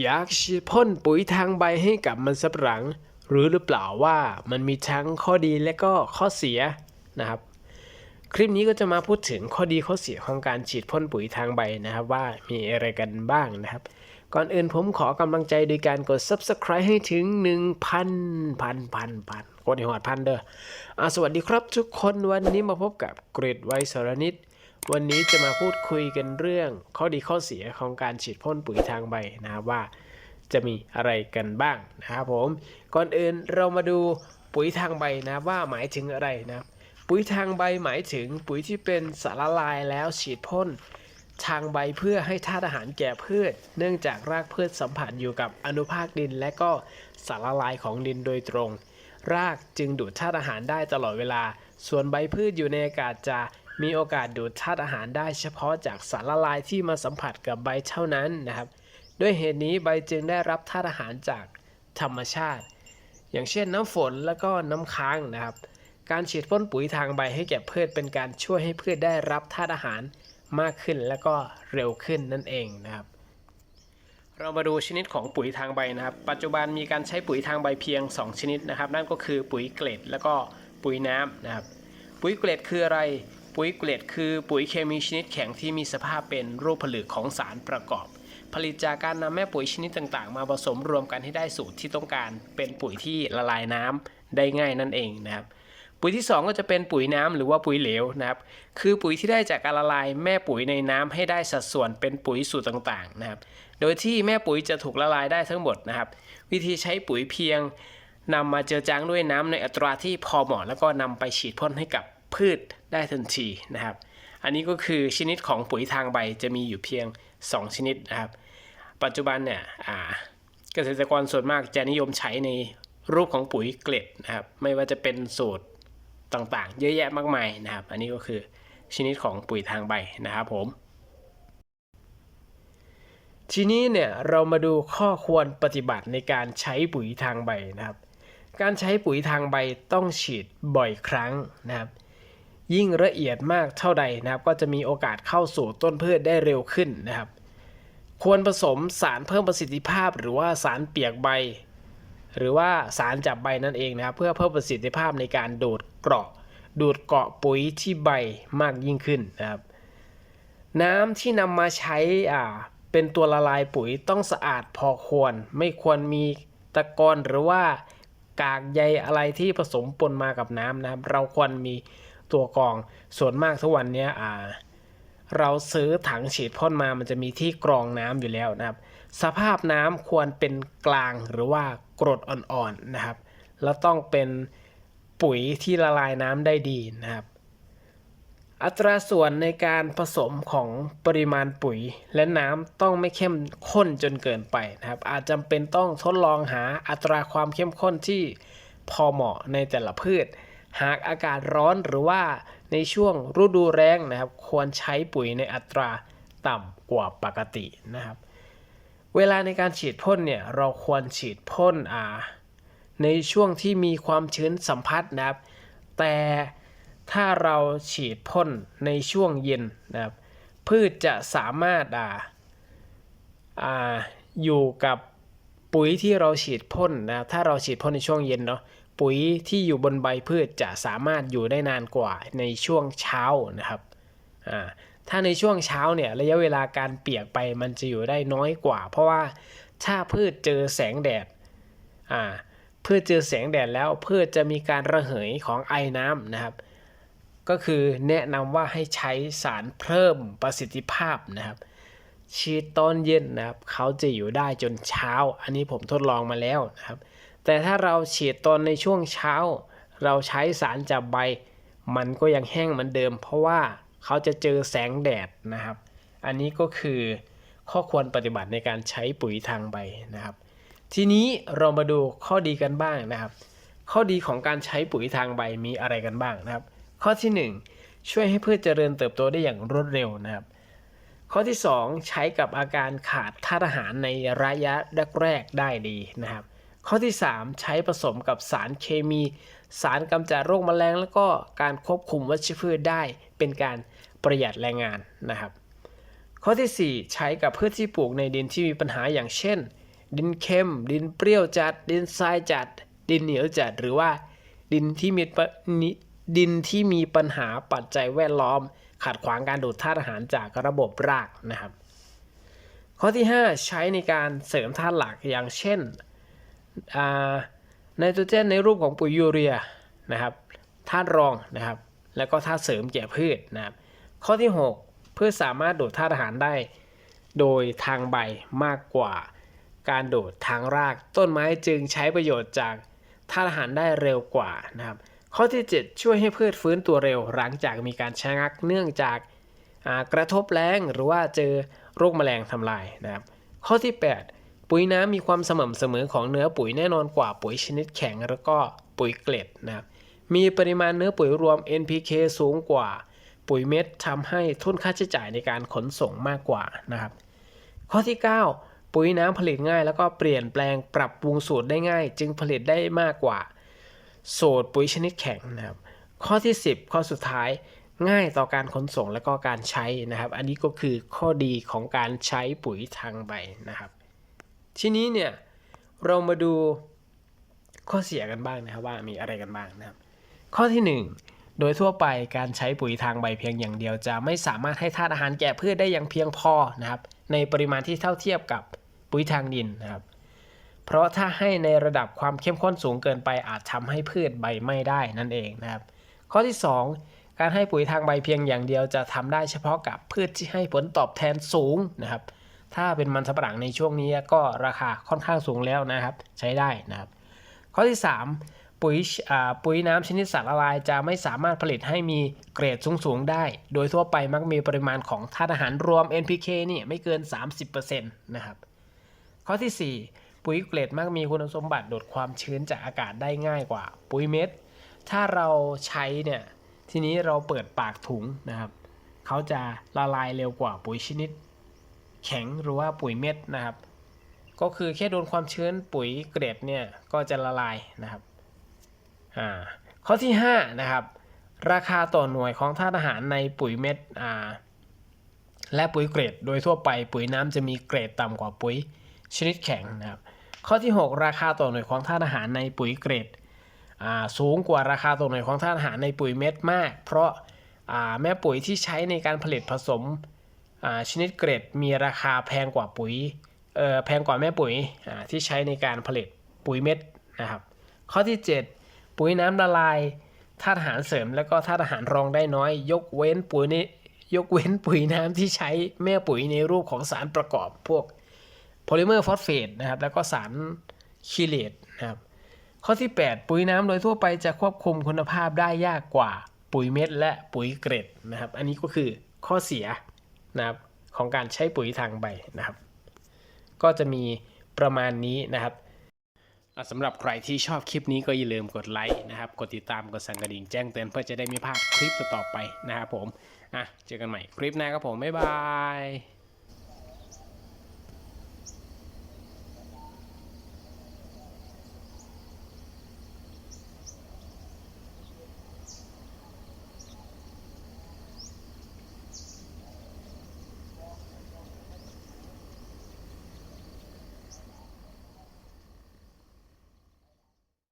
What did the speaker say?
อยากฉีดพ่นปุ๋ยทางใบให้กับมันสับหลังหรือหรือเปล่าว่ามันมีทั้งข้อดีและก็ข้อเสียนะครับ คลิปนี้ก็จะมาพูดถึงข้อดีข้อเสียของการฉีดพ่นปุ๋ยทางใบนะครับ ว่ามีอะไรกันบ้างนะครับ ก่อนอื่นผมขอกำลังใจโดยการกด subscribe ให้ถึง 1,000พันพันพันพันกดห้หอดพันเด้ออสวัสดีครับทุกคนวันนี้มาพบกับเกรดไวสารนิต วันนี้จะมาพูดคุยกันเรื่องข้อดีข้อเสียของการฉีดพ่นปุ๋ยทางใบนะครับว่าจะมีอะไรกันบ้างนะครับผม ก่อนอื่นเรามาดูปุ๋ยทางใบนะว่าหมายถึงอะไรนะปุ๋ยทางใบหมายถึงปุ๋ยที่เป็นสารละลายแล้วฉีดพ่นทางใบเพื่อให้ธาตุอาหารแก่พืช เนื่องจากรากพืชสัมผัสอยู่กับอนุภาคดิน และก็สารละลายของดินโดยตรง รากจึงดูดธาตุอาหารได้ตลอดเวลา ส่วนใบพืชอยู่ในอากาศจะ มีโอกาสดูดธาตุอาหารได้เฉพาะจากสารละลายที่มาสัมผัสกับใบเท่านั้นนะครับ ด้วยเหตุนี้ใบจึงได้รับธาตุอาหารจากธรรมชาติ อย่างเช่นน้ำฝนและก็น้ำค้างนะครับ การฉีดพ่นปุ๋ยทางใบให้แก่พืชเป็นการช่วยให้พืชได้รับธาตุอาหารมากขึ้นและก็เร็วขึ้นนั่นเองนะครับ เรามาดูชนิดของปุ๋ยทางใบนะครับ ปัจจุบันมีการใช้ปุ๋ยทางใบเพียง 2 ชนิดนะครับ นั่นก็คือปุ๋ยเกล็ดและก็ปุ๋ยน้ำนะครับ ปุ๋ยเกล็ดคืออะไร ปุ๋ยเกล็ดคือปุ๋ยเคมีชนิดแข็งที่มีสภาพเป็นรูปผลึกของสารประกอบ ผลิตจากการนำแม่ปุ๋ยชนิดต่างๆ มาผสมรวมกันให้ได้สูตรที่ต้องการเป็นปุ๋ยที่ละลายน้ำได้ง่ายนั่นเองนะครับปุ๋ยที่ 2 ก็จะเป็นปุ๋ยน้ำหรือว่าปุ๋ยเหลวนะครับ คือปุ๋ยที่ได้จากการละลายแม่ปุ๋ยในน้ำให้ได้สัดส่วนเป็นปุ๋ยสูตรต่างๆนะครับ โดยที่แม่ปุ๋ยจะถูกละลายได้ทั้งหมดนะครับ วิธีใช้ปุ๋ยเพียงนำมาเจือจางด้วยน้ำในอัตราที่พอเหมาะแล้วก็นำไปฉีดพ่นให้กับ พืชได้ทันทีนะครับ อันนี้ก็คือชนิดของปุ๋ยทางใบจะมีอยู่เพียง 2 ชนิดนะครับ ปัจจุบันเนี่ยเกษตรกรส่วนมากจะนิยมใช้ในรูปของปุ๋ยเกล็ดนะครับ ไม่ว่าจะเป็นสูตรต่างๆ เยอะแยะมากมายนะครับ อันนี้ก็คือชนิดของปุ๋ยทางใบนะครับผม ทีนี้เนี่ยเรามาดูข้อควรปฏิบัติในการใช้ปุ๋ยทางใบนะครับ การใช้ปุ๋ยทางใบต้องฉีดบ่อยครั้งนะครับ ยิ่งละเอียดมากเท่าใดนะครับ ก็จะมีโอกาสเข้าสู่ต้นพืชได้เร็วขึ้นนะครับ ควรผสมสารเพิ่มประสิทธิภาพ หรือว่าสารเปียกใบ หรือว่าสารจับใบนั่นเองนะครับ เพื่อเพิ่มประสิทธิภาพในการดูดเกราะ ดูดเกาะปุ๋ยที่ใบมากยิ่งขึ้นนะครับ น้ำที่นำมาใช้อ่าเป็นตัวละลายปุ๋ยต้องสะอาดพอควร ไม่ควรมีตะกอนหรือว่ากากใยอะไรที่ผสมปนมากับน้ำนะครับ เราควรมี ตัวกรองส่วนมากทุกวันนี้อ่า เราซื้อถังฉีดพ่นมามันจะมีที่กรองน้ำอยู่แล้วนะครับ สภาพน้ำควรเป็นกลางหรือว่ากรดอ่อนๆนะครับ แล้วต้องเป็นปุ๋ยที่ละลายน้ำได้ดีนะครับ อัตราส่วนในการผสมของปริมาณปุ๋ยและน้ำต้องไม่เข้มข้นจนเกินไปนะครับ อาจจำเป็นต้องทดลองหาอัตราความเข้มข้นที่พอเหมาะในแต่ละพืช หากอากาศร้อนหรือว่าในช่วงฤดูแล้งนะครับ ควรใช้ปุ๋ยในอัตราต่ำกว่าปกตินะครับ เวลาในการฉีดพ่นเนี่ยเราควรฉีดพ่นอ่าในช่วงที่มีความชื้นสัมผัสนะครับ แต่ถ้าเราฉีดพ่นในช่วงเย็นนะครับ พืชจะสามารถอ่าอ่าอยู่กับปุ๋ยที่เราฉีดพ่นนะถ้าเราฉีดพ่นในช่วงเย็นเนาะ ปุ๋ยที่อยู่บนใบพืชจะสามารถอยู่ได้นานกว่าในช่วงเช้านะครับอ่าถ้าในช่วงเช้าเนี่ยระยะเวลาการเปียกไปมันจะอยู่ได้น้อยกว่า เพราะว่าถ้าพืชเจอแสงแดดอ่าพืชเจอแสงแดดแล้วพืชจะมีการระเหยของไอน้ำนะครับ ก็คือแนะนำว่าให้ใช้สารเพิ่มประสิทธิภาพนะครับฉีดตอนเย็นนะครับเขาจะอยู่ได้จนเช้า อันนี้ผมทดลองมาแล้วนะครับ แต่ถ้าเราฉีดตอนในช่วงเช้า เราใช้สารจับใบ มันก็ยังแห้งเหมือนเดิม เพราะว่าเขาจะเจอแสงแดดนะครับ อันนี้ก็คือข้อควรปฏิบัติในการใช้ปุ๋ยทางใบนะครับ ทีนี้เรามาดูข้อดีกันบ้างนะครับ ข้อดีของการใช้ปุ๋ยทางใบมีอะไรกันบ้างนะครับ ข้อที่ 1 ช่วยให้พืชเจริญเติบโตได้อย่างรวดเร็วนะครับ ข้อที่ 2 ใช้กับอาการขาดธาตุอาหารในระยะแรกๆได้ดีนะครับ ข้อที่ 3 ใช้ผสมกับสารเคมี สารกำจัดโรคแมลง แล้วก็การควบคุมวัชพืชได้เป็นการประหยัดแรงงานนะครับ ข้อที่ 4 ใช้กับพืชที่ปลูกในดินที่มีปัญหาอย่างเช่น ดินเค็ม ดินเปรี้ยวจัด ดินทรายจัด ดินเหนียวจัด หรือว่าดินที่มีดินที่มีปัญหาปัจจัยแวดล้อม ขัดขวางการดูดธาตุอาหารจากระบบรากนะครับ ข้อที่ 5 ใช้ในการเสริมธาตุหลักอย่างเช่น ไนโตรเจนในรูปของปุ๋ยยูเรียนะครับธาตุรองนะครับ แล้วก็ธาตุเสริมแก่พืชนะครับ ข้อที่ 6 พืชสามารถดูดธาตุอาหารได้ โดยทางใบมากกว่าการดูดทางราก ต้นไม้จึงใช้ประโยชน์จากธาตุอาหารได้เร็วกว่านะครับ ข้อที่ 7 ช่วยให้พืชฟื้นตัวเร็ว หลังจากมีการชะงักเนื่องจากกระทบแรงหรือว่าเจอโรคแมลงทำลายนะครับ ข้อที่ 8 ปุ๋ยน้ำมีความสม่ำเสมอของเนื้อปุ๋ยแน่นอนกว่าปุ๋ยชนิดแข็งแล้วก็ปุ๋ยเกล็ดนะครับมีปริมาณเนื้อปุ๋ยรวม NPK สูงกว่าปุ๋ยเม็ดทำให้ทุนค่าใช้จ่ายในการขนส่งมากกว่านะครับ ข้อที่ 9 ปุ๋ยน้ำผลิตง่ายแล้วก็เปลี่ยนแปลงปรับปรุงสูตรได้ง่าย จึงผลิตได้มากกว่าสูตรปุ๋ยชนิดแข็งนะครับ ข้อที่ 10 ข้อสุดท้ายง่ายต่อการขนส่งและก็การใช้นะครับ อันนี้ก็คือข้อดีของการใช้ปุ๋ยทางใบนะครับ ทีนี้เนี่ยเรามาดูข้อเสียกันบ้างนะครับว่ามีอะไรกันบ้างนะครับ ข้อที่ 1 โดยทั่วไปการใช้ปุ๋ยทางใบเพียงอย่างเดียว จะไม่สามารถให้ธาตุอาหารแก่พืชได้อย่างเพียงพอนะครับ ในปริมาณที่เท่าเทียบกับปุ๋ยทางดินนะครับ เพราะถ้าให้ในระดับความเข้มข้นสูงเกินไปอาจทำให้พืชใบไม่ได้นั่นเองนะครับ ข้อที่ 2 การให้ปุ๋ยทางใบเพียงอย่างเดียวจะทำได้เฉพาะกับพืชที่ให้ผลตอบแทนสูงนะครับ ถ้าเป็นมันสำปะหลังในช่วงนี้ก็ราคาค่อนข้างสูงแล้วนะครับ ใช้ได้นะครับ ข้อที่ 3 ปุ๋ยปุ๋ยน้ำชนิดสารละลายจะไม่สามารถผลิตให้มีเกรดสูงๆได้ โดยทั่วไปมักมีปริมาณของธาตุอาหารรวม NPK นี่ไม่เกิน 30%นะครับ ข้อที่ 4 ปุ๋ยเกรดมักมีคุณสมบัติดูดความชื้นจากอากาศได้ง่ายกว่า ปุ๋ยเม็ด ถ้าเราใช้เนี่ยทีนี้เราเปิดปากถุงนะครับ เขาจะละลายเร็วกว่าปุ๋ยชนิด แข็งหรือว่าปุ๋ยเม็ดนะครับ ก็คือแค่โดนความชื้นปุ๋ยเกรดเนี่ยก็จะละลายนะครับอ่าข้อที่ 5 นะครับ ราคาต่อหน่วยของธาตุอาหารในปุ๋ยเม็ดอ่าและปุ๋ยเกรด โดยทั่วไปปุ๋ยน้ำจะมีเกรดต่ำกว่าปุ๋ยชนิดแข็งนะครับ ข้อที่ 6 ราคาต่อหน่วยของธาตุอาหารในปุ๋ยเกรดสูงกว่าราคาต่อหน่วยของธาตุอาหารในปุ๋ยเม็ดมาก เพราะาแม่ปุ๋ยที่ใช้ในการผลิตผสม ชนิดเกรดมีราคาแพงกว่าปุ๋ยแพงกว่าแม่ปุ๋ยที่ใช้ในการผลิตปุ๋ยเม็ดนะครับ ข้อที่ 7 ปุ๋ยน้ำละลายธาตุอาหารเสริม แล้วก็ธาตุอาหารรองได้น้อย ยกเว้นปุ๋ยในยกเว้นปุ๋ยน้ำที่ใช้แม่ปุ๋ยในรูปของสารประกอบพวกโพลิเมอร์ฟอสเฟตนะครับแล้วก็สารคีเลตนะครับข้อที่ 8 ปุ๋ยน้ำโดยทั่วไปจะควบคุมคุณภาพได้ยากกว่าปุ๋ยเม็ดและปุ๋ยเกรดนะครับ อันนี้ก็คือข้อเสีย นะครับของการใช้ปุ๋ยทางใบนะครับ ก็จะมีประมาณนี้นะครับสำหรับใครที่ชอบคลิปนี้ก็อย่าลืมกดไลค์นะครับ กดติดตาม กดสั่นกระดิ่งแจ้งเตือนเพื่อจะได้ไม่พลาดคลิปต่อๆไปนะครับผมอะเจอกันใหม่คลิปหน้าครับผม บ๊ายบาย